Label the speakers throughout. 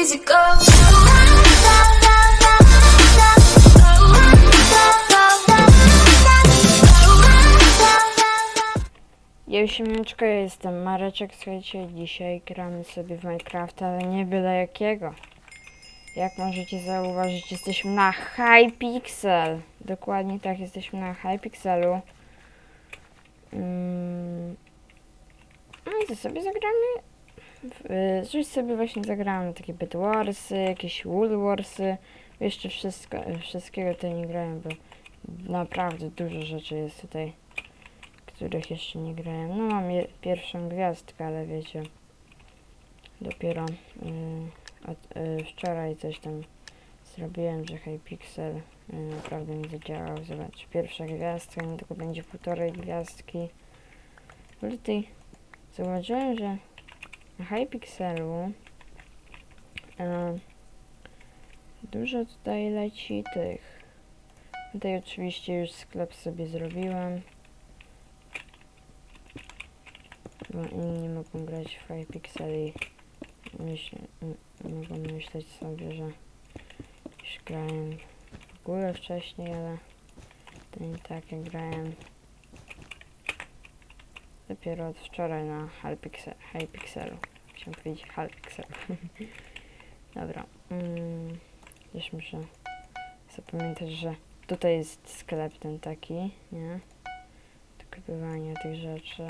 Speaker 1: easy go.
Speaker 2: Ja jestem Mareczek, słuchajcie, dzisiaj gramy sobie w Minecrafta, ale nie byle jakiego. Jak możecie zauważyć, jesteśmy na Hypixel. Dokładnie tak, jesteśmy na Hypixelu. Mm. No i co sobie zagramy? Y, coś sobie właśnie zagramy, takie Bed Warsy, jakieś Wool Warsy. Jeszcze wszystko, wszystkiego tutaj nie grałem, bo naprawdę dużo rzeczy jest tutaj których jeszcze nie grałem. No mam je, pierwszą gwiazdkę, ale wiecie, dopiero y, od, y, wczoraj coś tam zrobiłem, że Hypixel y, naprawdę nie zadziałał. Zobacz, pierwsza gwiazdka, nie tylko będzie półtorej gwiazdki. Ale tutaj zauważyłem, że Hypixelu y, dużo tutaj leci tych. Tutaj oczywiście już sklep sobie zrobiłem. Bo inni mogą grać w Hypixel myśl, mogą myśleć sobie, że już grałem w ogóle wcześniej, ale to nie tak jak grałem dopiero od wczoraj na Hypixel, Hypixelu. Chciałem powiedzieć Hypixel. Dobra. Mm, też muszę zapamiętać, że tutaj jest sklep ten taki, nie? Do kupowania tych rzeczy.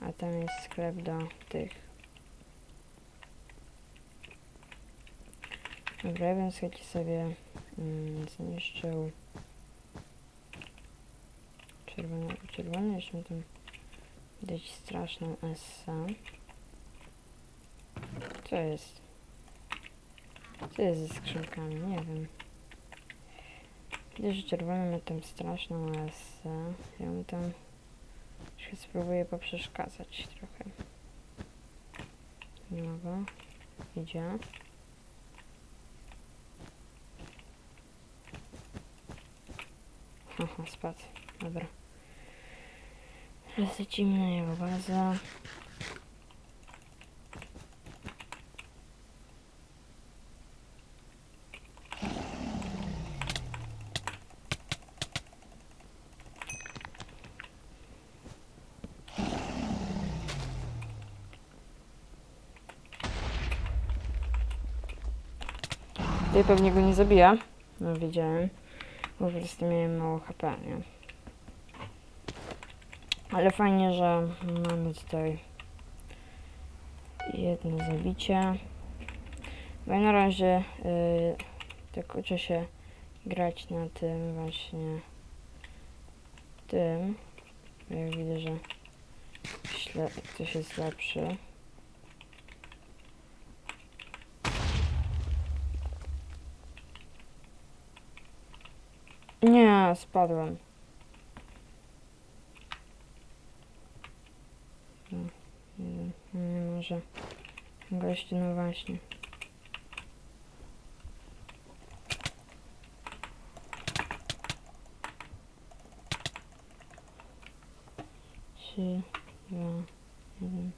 Speaker 2: A tam jest sklep do tych. Dobra, ja bym sobie mm, zniszczył czerwony, czerwony, jeszcze tam dać straszną essę. Co jest? Co jest ze skrzynkami? Nie wiem. Widzę, że czerwony ma tam straszną essę. Ja mu tam się spróbuję poprzeszkadzać trochę. Nie. Idzie. Haha, spadł. Dobra. Lecimy na jego bazę. Tutaj pewnie go nie zabija. No wiedziałem. Bo po miałem mało HP, nie? Ale fajnie, że mamy tutaj jedno zabicie. Bo ja na razie yy, tak uczę się grać na tym właśnie tym. Bo Ja widzę, że ktoś jest lepszy. Nie, spadłem. No, nie może. Gościu, no właśnie. Trzy, dwa, jeden.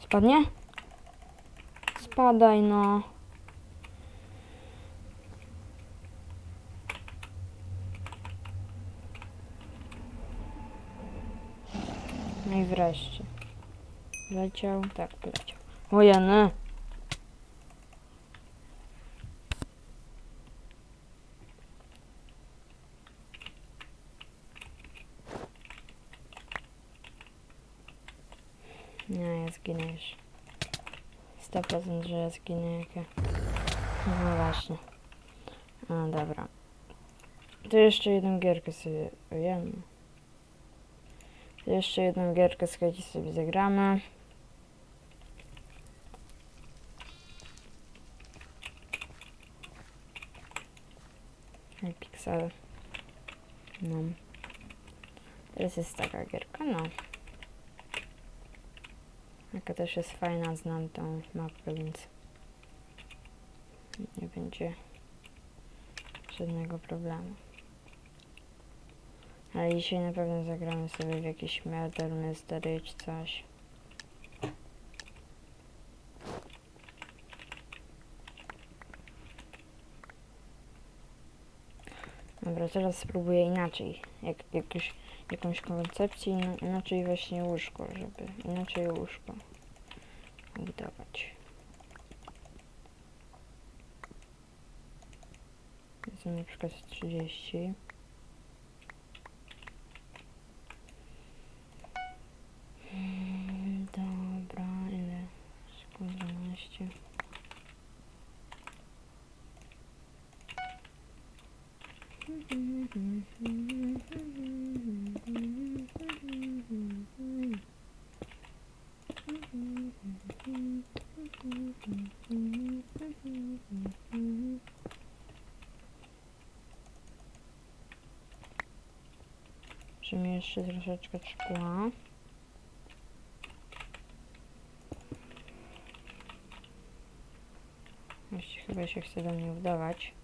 Speaker 2: Spadnie? Spadaj, no. No i wreszcie. Leciał? Tak, poleciał. Ojeny! Nie, ja zginę już. 100% że ja zginę jak ja. No właśnie. A, dobra. To jeszcze jedną gierkę sobie... Ojej. Jeszcze jedną gierkę słuchajcie sobie zagramy. Pixel. No. Teraz jest taka gierka, no. Jaka też jest fajna, znam tą mapę, więc nie będzie żadnego problemu. Ale dzisiaj na pewno zagramy sobie w jakiś Murder Mystery czy coś. Dobra, teraz spróbuję inaczej. Jak, jakoś, jakąś koncepcję, ina- inaczej właśnie łóżko, żeby inaczej łóżko budować. Jest na przykład 30. Mm, Dobra, ile? Sekund 12. Musimy jeszcze troszeczkę szkła. Właściwie chyba się chce do mnie wdawać.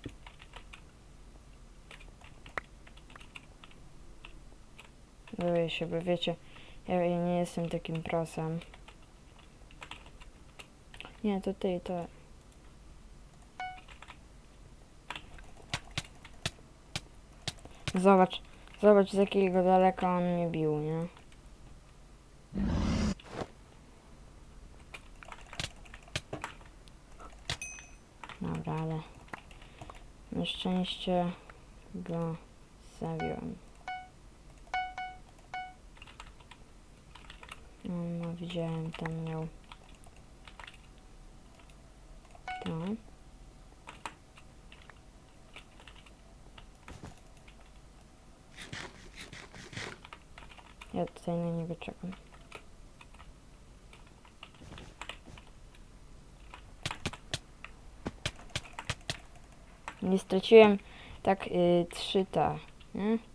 Speaker 2: Boję się, bo wiecie, ja, nie jestem takim prosem. Nie, to ty, to... Zobacz, zobacz z jakiego daleka on mnie bił, nie? Dobra, ale na szczęście go zabiłem. No, no widziałem, tam miał to. Ja tutaj na niego czekam. Nie straciłem tak y, trzy ta, nie?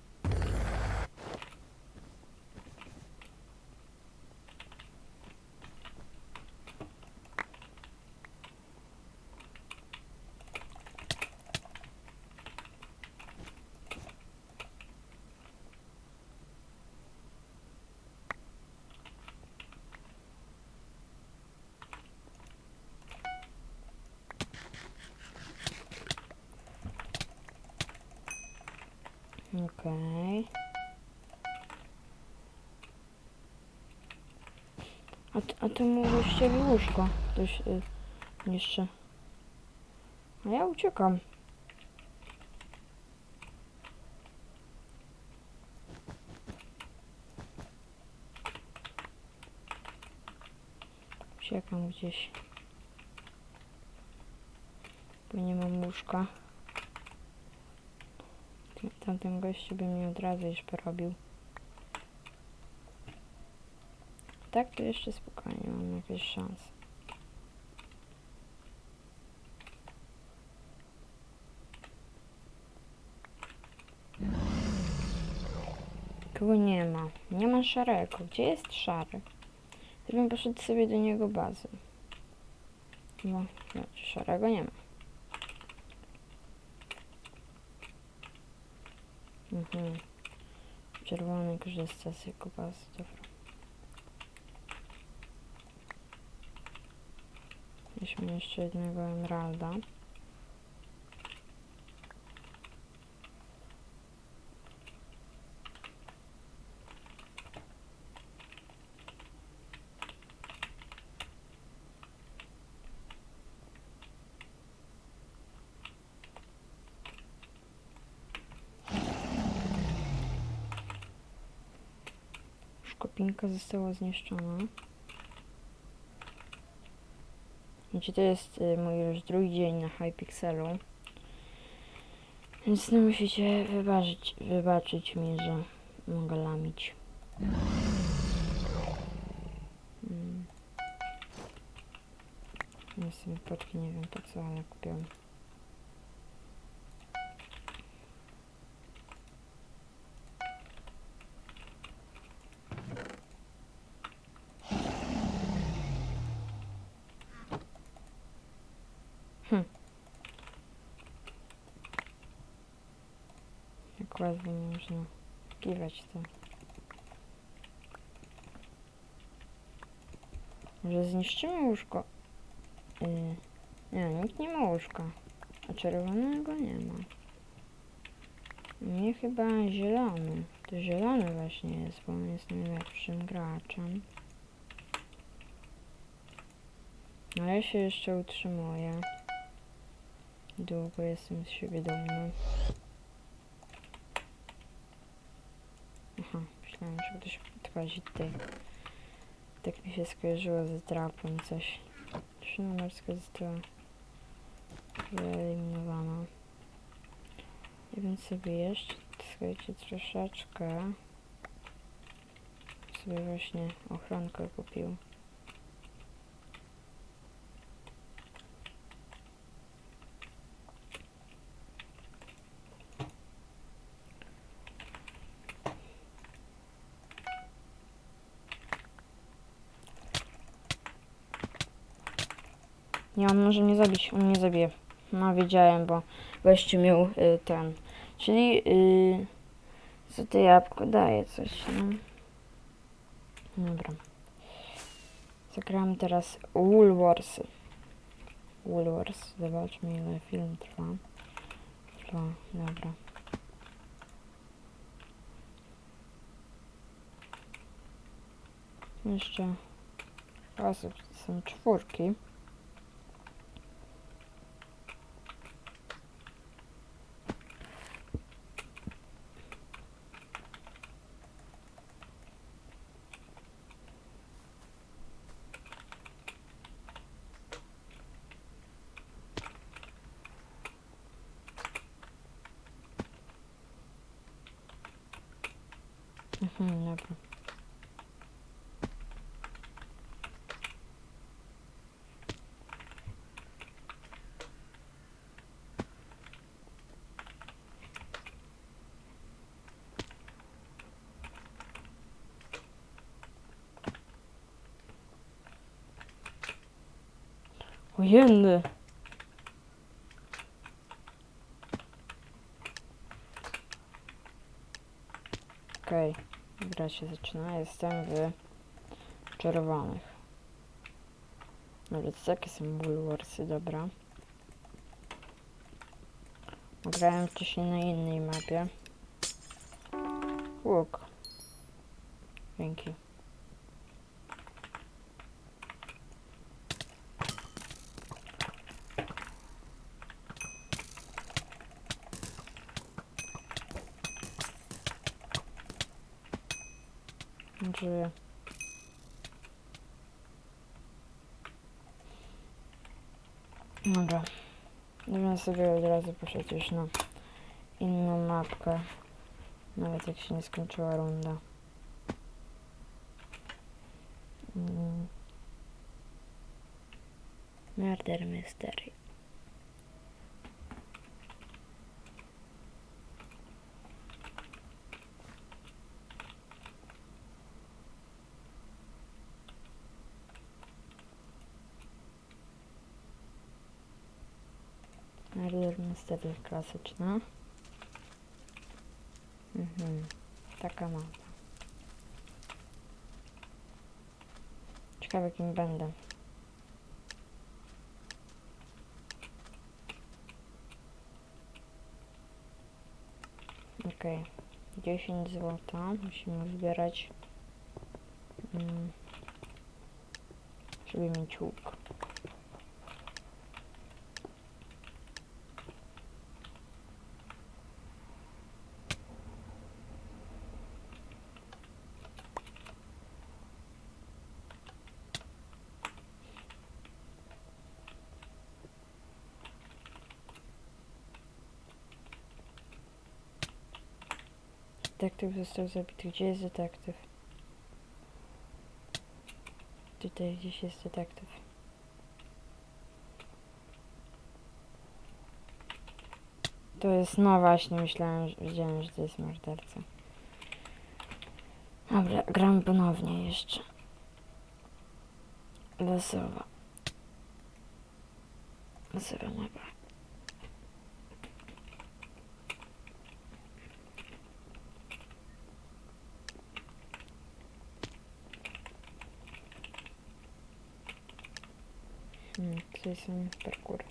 Speaker 2: Okej. A, t- a ty mówisz ścieli łóżko. Ktoś y, niszczy. A ja uciekam. Uciekam gdzieś. Bo nie mam łóżka. Tam- Tamten gościu by mnie od razu już porobił. Tak to jeszcze spokojnie mam jakieś szanse. Kogo nie ma? Nie ma szarego. Gdzie jest szary? Gdybym poszedł sobie do niego bazę. No, znaczy szarego nie ma. Mhm. Czerwony korzysta z jego bazy, dobra. Mieliśmy jeszcze jednego emeralda. Szkopinka została zniszczona. Wiecie, to jest y, mój już drugi dzień na Hypixelu. Więc no musicie wybaczyć, wybaczyć mi, że mogę lamić. Mm. Ja sobie potki nie wiem po co, ale kupiłam. Jak łatwo można pozyskiwać to. Może zniszczymy łóżko? Yy, nie, nikt nie ma łóżka. A czerwonego nie ma. Nie chyba zielony. To zielony właśnie jest, bo on jest najlepszym graczem. No ja się jeszcze utrzymuję. Długo jestem z siebie dumny. Aha, myślałem, że ktoś podchodzi tutaj. Tak mi się skojarzyło z drapem coś. Drużyna morska została wyeliminowana. Ja bym sobie jeszcze, słuchajcie, troszeczkę sobie właśnie ochronkę kupił. Nie, on może mnie zabić, on mnie zabije. No wiedziałem, bo gościu miał y, ten. Czyli y, co to jabłko daje coś, no. Dobra. Zagramy teraz Wool Warsy. Wool Wars. Zobaczmy ile film trwa. Trwa, dobra. Jeszcze osób są czwórki. Mhm, dobra. Ojenny. Okej. Gra się zaczyna. Jestem w czerwonych. Dobra, to jakie są Woolworthsy, dobra. Grałem wcześniej na innej mapie. Łuk. Dzięki. Żyję. Dobra. Będę sobie od razu poszedł na inną mapkę. Nawet jak się nie skończyła runda. Mm. Murder Mystery. Murder Mystery klasyczna. Mhm. Taka mapa. Ciekawe kim będę. Okej. 10 złota. Musimy zbierać. Mm, żeby mieć łuk. Detektyw został zabity. Gdzie jest detektyw? Tutaj gdzieś jest detektyw. To jest, no właśnie, myślałem, że wiedziałem, że to jest morderca. Dobra, gram ponownie jeszcze. Losowa. Losowa mapa. Hmm, tutaj są parkour.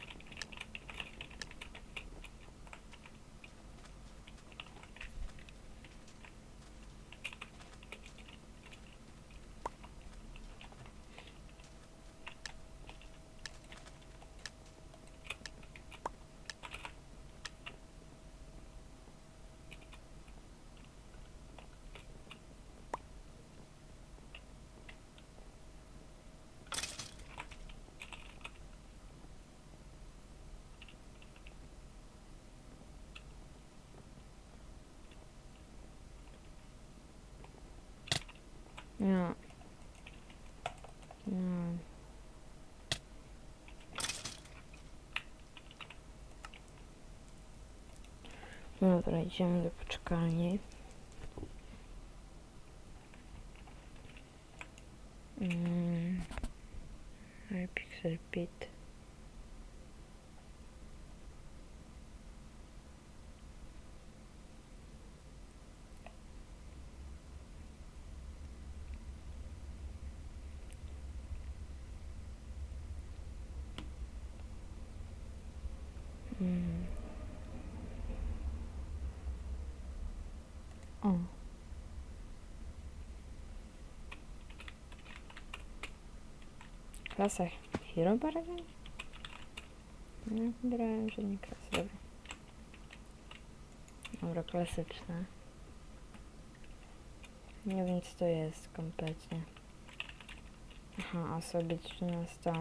Speaker 2: Ja. No. Dobra, idziemy do poczekalni. Mm. Pixel Pit. Mm. O. Klasa Hero Paragon? No, wybrałem, że nie klasa, dobra. Dobra, klasyczne. Nie wiem co to jest kompletnie. Aha, a sobie 13.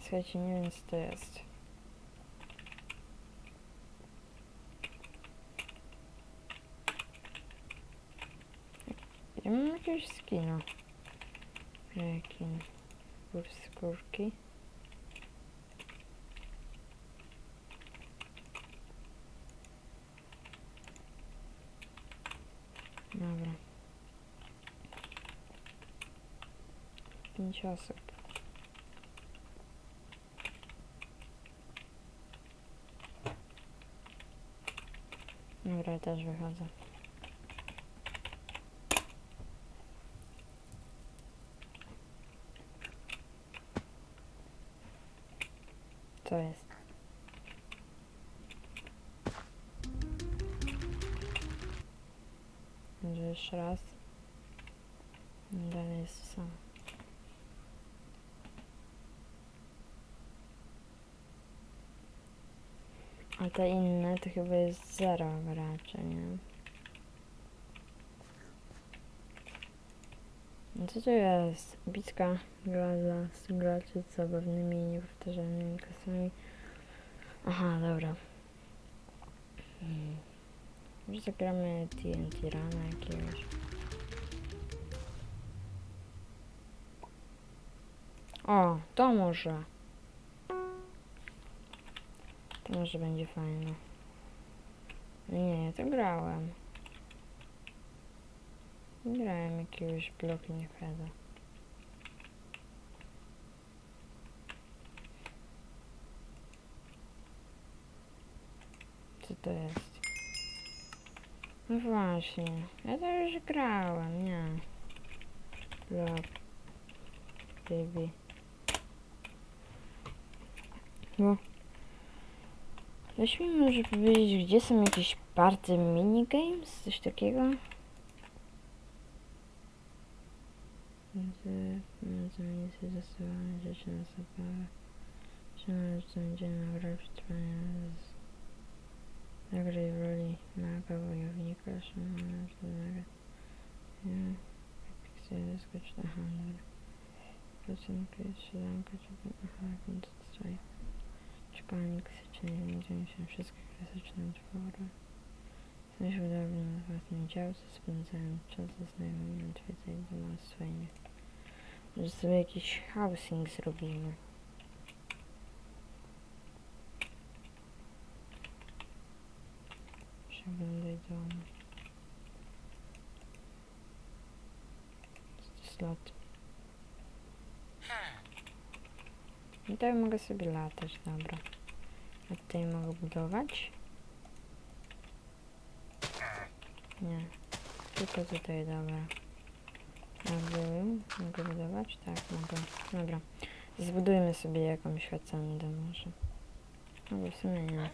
Speaker 2: Słuchajcie, nie wiem co to jest. Ja mam jakiegoś skina. Kurs skórki. Dobra. Pięć osób. Dobra, też wychodzę. Te inne to chyba jest zero raczej, nie? No co to jest? Bitka glaza z graczy z zabawnymi i niepowtarzalnymi klasami. Aha, dobra. Hmm. Może zagramy TNT Rana jakiegoś. O, to może. Może będzie fajne. Nie, ja to grałem. Grałem jakiegoś Blocking Heada. Co to jest? No właśnie, ja to już grałem, nie. Block. Baby. No. Weź mi może powiedzieć, gdzie są jakieś party minigames? Coś takiego? Między, to z... Nagraj w roli maga, wojownika, szamana, że nagra... Ja... Fikcja, zaskocz... Aha, dobra. Piosenka jest strzelanka, czy... Aha, więc straj. Czekanie klasyczne, znajdują się wszystkie klasyczne utwory. Jesteś udobny na własnym działce, spędzając czas ze znajomymi, odwiedzaj domostwa i nie. Może sobie jakiś housing zrobimy. Przeglądaj dom. Slot. I tutaj mogę sobie latać, dobra. A tutaj mogę budować? Nie. Tylko tutaj, dobra. Był? Mogę budować? Tak, mogę. Dobra. Zbudujmy sobie jakąś hacendę może. Albo w sumie nie.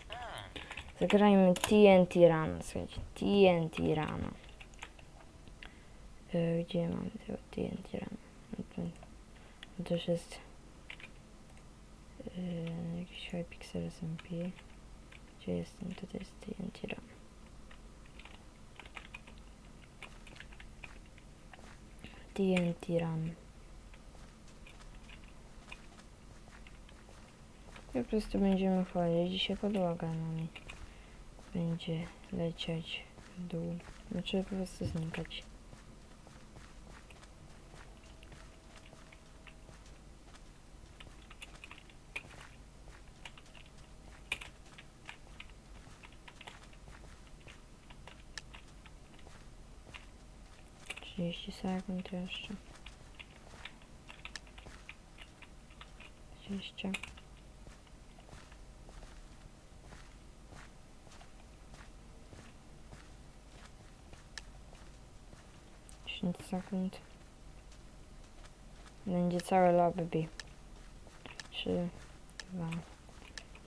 Speaker 2: Zagrajmy TNT Run, słuchajcie, TNT Run. Y, Gdzie mamy tego TNT? No to, no to już jest y, jakiś Hypixel SMP. Gdzie jestem? To, jest TNT Run. TNT Run. I po prostu będziemy chodzić. Dzisiaj podłoga nami będzie lecieć w dół. Znaczy po prostu znikać. Trzydzieści sekund jeszcze. Dwadzieścia. 10 sekund. Będzie całe lobby. 3, 2,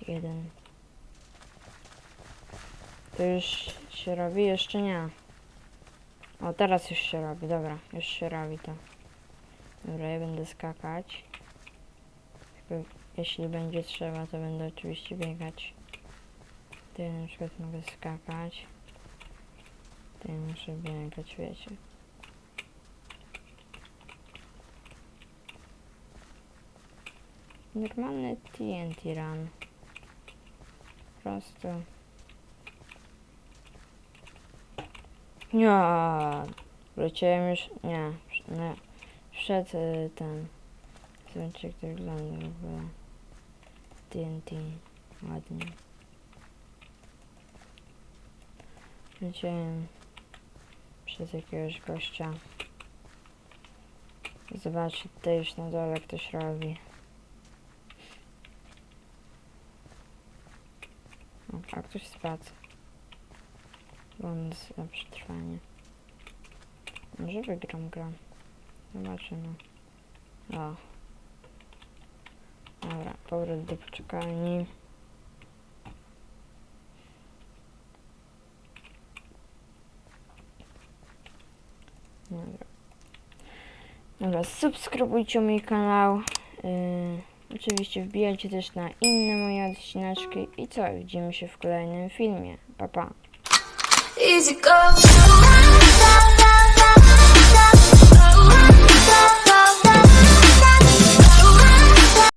Speaker 2: 1. To już się robi? Jeszcze nie. O, teraz już się robi. Dobra, już się robi to. Dobra, ja będę skakać. Jeśli będzie trzeba, to będę oczywiście biegać. Tutaj na przykład mogę skakać. Tutaj muszę biegać, wiecie. Normalny TNT run. Prosto. Nie, leciałem już. Nie, nie. Wszedł y, ten. Zobaczcie, jak to wygląda w. TNT. Ładnie. Leciałem przez jakiegoś gościa. Zobaczcie, tutaj już na dole ktoś robi. A ktoś spadł. Bonus na przetrwanie. Może wygram grę. Zobaczymy. O. Dobra, powrót do poczekalni. Dobra. Dobra, subskrybujcie mój kanał. Yy, oczywiście wbijajcie też na inne moje odcineczki. I co? Widzimy się w kolejnym filmie. Pa, pa.
Speaker 1: Easy go.